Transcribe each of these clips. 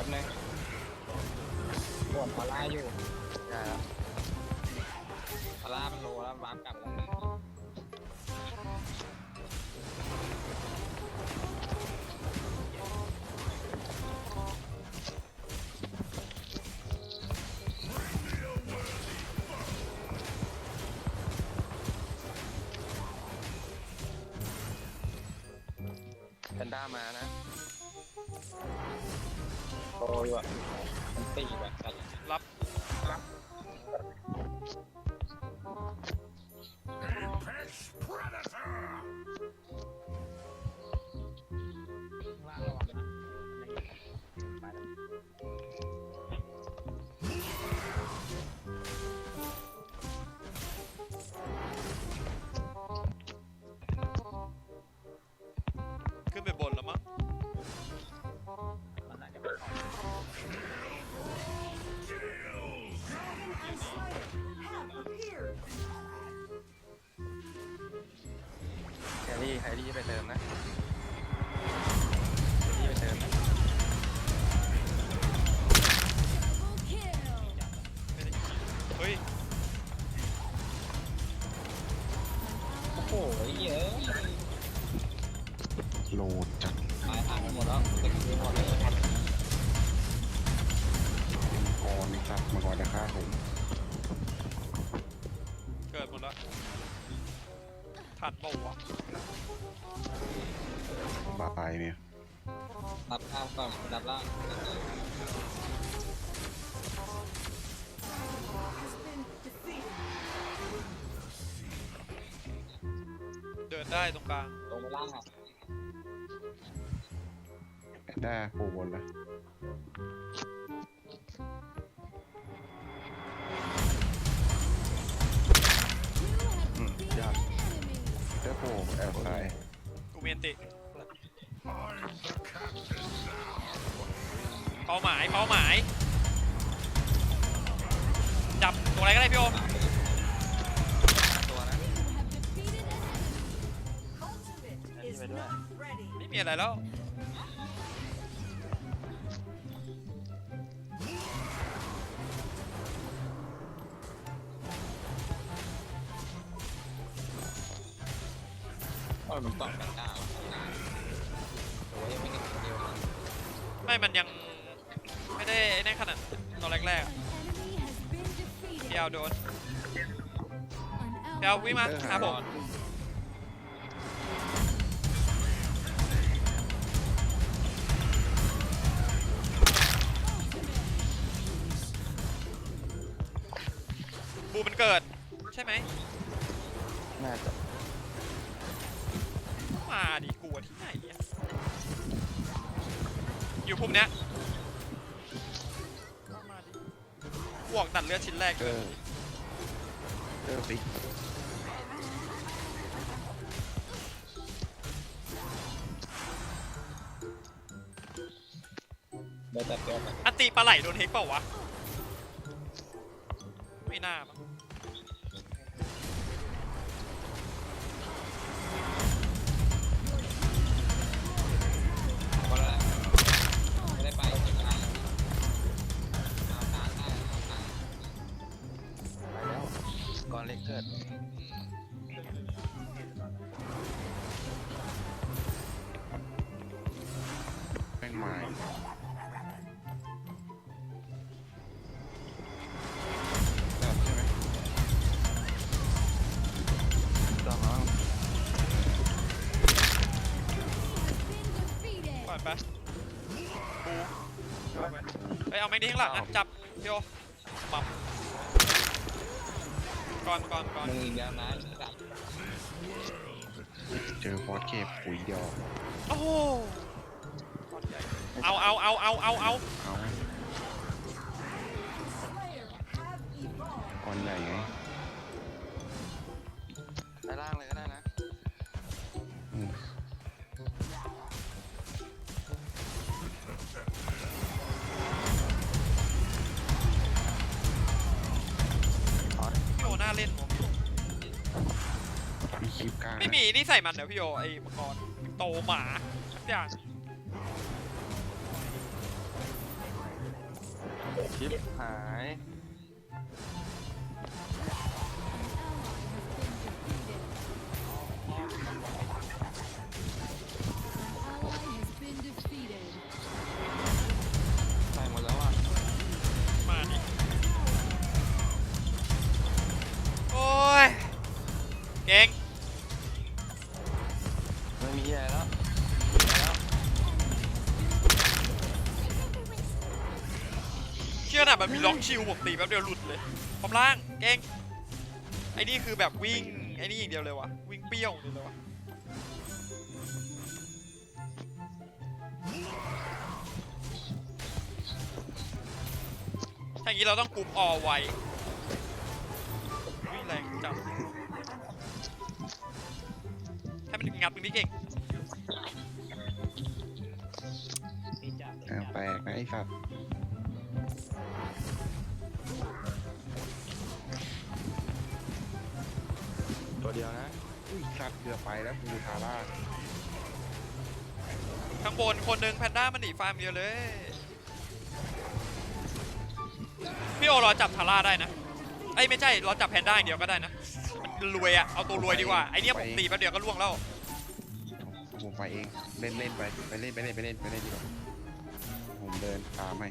แป๊บนึงปวดพาร่าอยู่ได้แล้วพาร่ามันโลแล้ววาร์ปกลับแล้วแพนด้ามานะ โตอยู่อะมันตีแบบกันรับ ทันเปล่าวะบายเนี่ยรับข้างก่อนรับล่างเดินได้ตรงกลางลงไปล่างอะแพนด้าโผล่บนละ จ้าโผล่แอบตายกูเมียนติเป้าหมายเป้าหมาย จับตัวอะไรก็ได้พี่โอมตัวนะ is not ready. ไม่มีอะไรแล้ว โอ้ยมันตอบกันได้โอ้ยยังไม่เห็นเดียวไม่มันยังไม่ได้ไอ้นั่นขนาดตอนแรกๆอะพี่เอาโดนพี่เอาวิ่งมาหาผมบูมันเกิด ใช่ไหมน่าจะ มาดิกลัวที่ไหนอะอยู่พุ่มเนี้ยมาดิบวกตัดเลือดชิ้นแรกเจเลยอเจอฟิกเดี๋ยวแต่เดียวกันอันตีปลาไหลโดนเฮกเปล่าวะ แม็กดีข้างหลังนะจับพี่โอมับก่อนก่อนก่อนมึงอีกแล้วนะจับเจอฟอสเคปปุ๋ยเดียวโอ้โหเอาเอาเอาเอาเอาเอาเอาไหมกรใหญ่ไงไปล่างเลยก็ได้าเล่นหมไม่มีนี่ใส่มันเดี๋ยวพี่โอไอ้มังกรโตหมาทุกอย่างคลิปหาย ล็อกชิลผมตีแป๊บเดียวหลุดเลยพร้อมล่างเก่งไอ้นี่คือแบบวิ่งไอ้นี่อย่างเดียวเลยวะวิ่งเปรี้ยวเดียวเลยวะถ้าอย่างนี้เราต้องกรุ๊ปออไววิ่งแรงจับให้มันงับตรงนี้เก่งแปลกนะไอ้สัตว์ ตัวเดียวนะ อุ้ยสัตว์เกือบไปแล้วกูทาร่าข้างบนคนหนึ่งแพนด้ามันหนีฟาร์มเดียวเลย พี่โอรอจับทาร่าได้นะ ไอ้ยไม่ใช่รอจับแพนด้าอย่างเดียวก็ได้นะมันรวยอะเอาตัวรวยดีกว่าไอเนี้ยผมตีแป๊บเดียวก็ล่วงแล้ว ผมไปเอง เล่นเล่นไป ไปเล่นไปเล่นไปเล่นไปเล่นดีกว่าผมเดินตามให้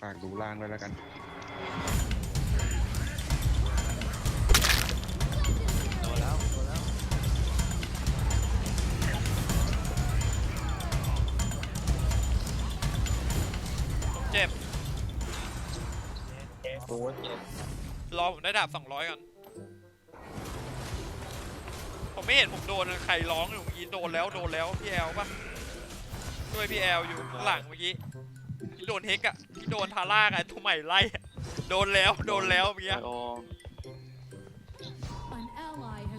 ฝากดูล่างด้วยแล้วกัน โดนแล้วโดนแล้วผมเจ็บ โอ้ยเจ็บรอผมได้ดาบ200ก่อน ผมไม่เห็นผมโดนใครร้องอยู่เมื่อกี้โดนแล้วโดนแล้วพี่แอลปะด้วยพี่แอลอยู่ข้างหลังเมื่อกี้ที่ โดนเฮกอะที่โดนทาร่าไงตัวใหม่ไล่อะโดนแล้วโดนแล้วเมื่อกี้โอ้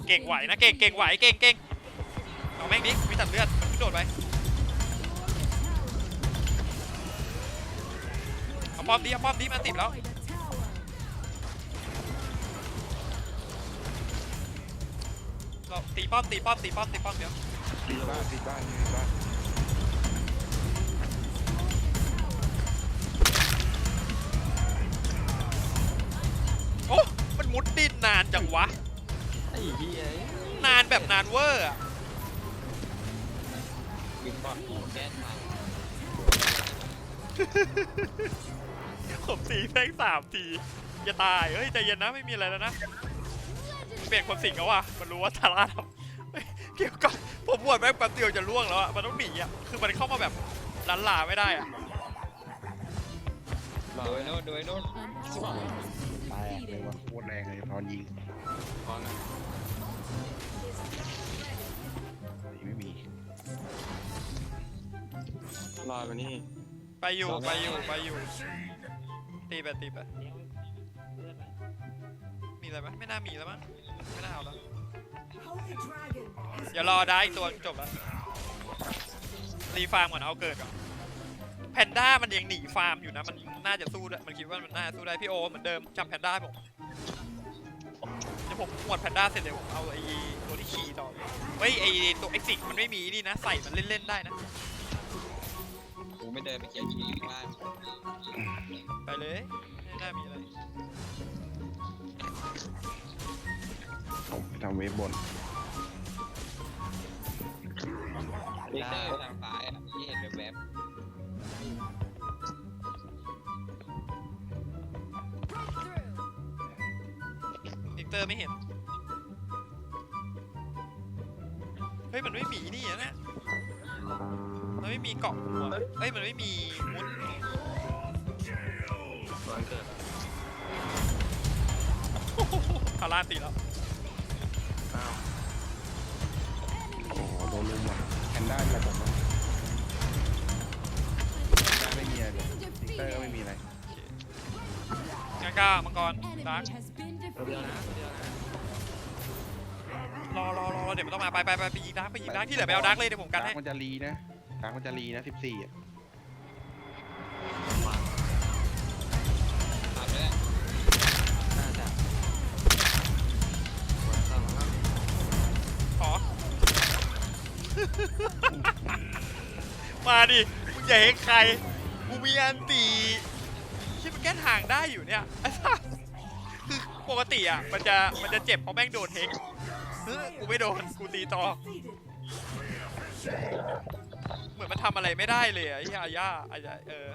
เก่งไหวนะเก่งเก่งไหวเก่งเก่งเอาแม่งดิมีตัดเลือดมันโดดไปเอาป้อมดิเอาป้อมดิมาติดแล้วเราตีป้อมตีป้อมตีป้อมตีป้อมเดี๋ยวตีบ้านตีบ้านตีบ้าน จังวะ ไอ้เหี้ยนานแบบนานเวอร์อะบินบอลแก๊สมาผมตีแม่งสามทีจะตายเฮ้ยใจเย็นนะไม่มีอะไรแล้วนะ เปลี่ยนคนสิงแล้วว่ะมันรู้ว่าทาร่าทำเฮ้ยเกี่ยวกับผมบวดแม่งแป๊บเดียวจะล่วงแล้วอะมันต้องหนีอะคือมันเข้ามาแบบลันลาไม่ได้อะรอโดไว้ยนะโน่นโดยโน่น แตกเลยว่ะโคตรแรงเลยตอนยิงก่อนนะไม่มีรอไปนี่ไปอยู่ไปอยู่ไปอยู่ ตีไปตีไปมีอะไรไหมไม่น่ามีแล้วมั้งไม่น่าเอาแล้ว Holy Dragon. เดี๋ยวรอได้อีกตัวจบแล้วรีฟาร์มก่อนเอาเกิดก่อนแพนด้ามันยังหนีฟาร์มอยู่นะมัน น่าจะสู้ได้มันคิดว่ามันน่าสู้ได้พี่โอเหมือนเดิมจำแพนด้าให้ผมเดี๋ยวผมหมดแพนด้าเสร็จเดี๋ยวผมเอาไอ้ตัวที่ขี่ต่อเฮ้ยไอ้ตัวไอ้สิกมันไม่มีนี่นะใส่มันเล่นๆได้นะกูไม่เดินไปเกียร์คีข้างล่างไปเลยไม่น่ามีอะไรผมไปทำเวฟบนลิกเตอร์ทางซ้ายอะที่เห็นแวบ เตอร์ไม่เห็น เฮ้ย มันไม่มีนี่อะนะ มันไม่มีเกาะหัวเฮ้ย มันไม่มีมุดก่อนเกิดคาร่าตีแล้วอ้าวโอ้โหโดนลุมว่ะแพนด้ามีอะไรผมบ้างแพนด้าไม่มีอะไรเลยลิกเตอร์ก็ไม่มีอะไรงั้นก็มังกรดาร์ก ตัวเดียวนะตัวเดียวนะรอรอรอเดี๋ยวมันต้องมาไปไปไปไปยิงดาร์กไปยิงดาร์กที่เหลือไปเอาดาร์กเลยเดี๋ยวผมกันดาให้ร์กมันจะรีนะดาร์กมันจะรีนะสิบสี่อะตามไปแล้วน่าจะก่อนเข้ามาครับขอ มาดิ มึงอย่าเฮกใคร กูมีอันตีที่มันแก้ทางได้อยู่เนี่ยไอ้สัสคือ ปกติอะมันจะมันจะเจ็บเพราะแม่งโดนเฮกกูไม่โดนกูตีต่อเหมือนมันทำอะไรไม่ได้เลยอะไอ้อาย่าอาย่าเออ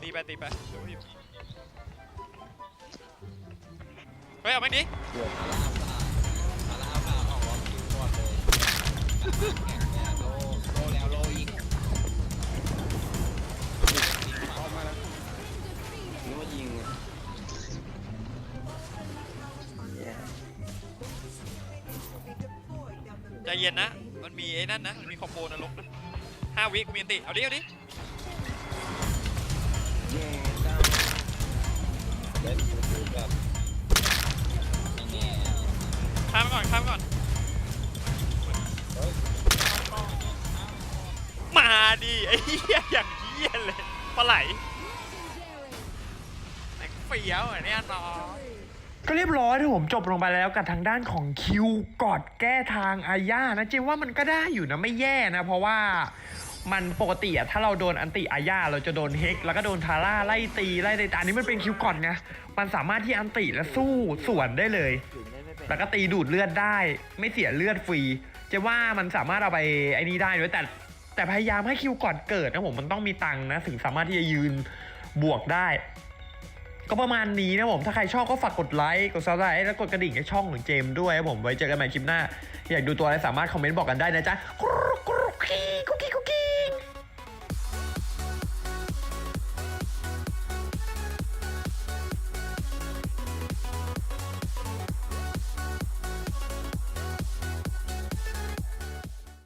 ตีไปตีไปดูอยู่เฮ้ยเอาแม่งดิมาล่าเปล่าออกรอบคิวก่อนเลย ใจเย็นนะ มันมีไอ้นั่นนะ มันมีคอมโบนรกนะห้าวิกูมีอันติ เอาดิ เอาดิ เล่นคือแบแน่ข้ามไปก่อน ข้ามไปก่อน มาดิไอ้เหี้ย ก็เรียบร้อยที่ผมจบลงไปแล้วกับทางด้านของคิวกอดแก้ทางอาญานะเจว่ามันก็ได้อยู่นะไม่แย่นะ เพราะว่ามันปกติอะถ้าเราโดนอันติอาญาเราจะโดนเฮกแล้วก็โดนทาร่าไล่ตีไล่ตีแต่อันนี้มันเป็นคิวก่อนไงมันสามารถที่อันติและสู้สวนได้เลย แล้วก็ตีดูดเลือดได้ ไม่เสียเลือดฟรีเจว่ามันสามารถเอาไปไอ้นี้ได้ด้วยแต่แต่พยายามให้คิวก่อนเกิดนะผมมันต้องมีตังค์นะถึงสามารถที่จะยืนบวกได้ ก็ประมาณนี้นะผม ถ้าใครชอบก็ฝากกดไลค์ กดซับสไครต์แล้วกดกระดิ่งให้ช่องของเจมด้วยครับผม ไว้เจอกันใหม่คลิปหน้า อยากดูตัวอะไรสามารถคอมเมนต์บอกกันได้นะจ๊ะกุ๊กกุ๊กคี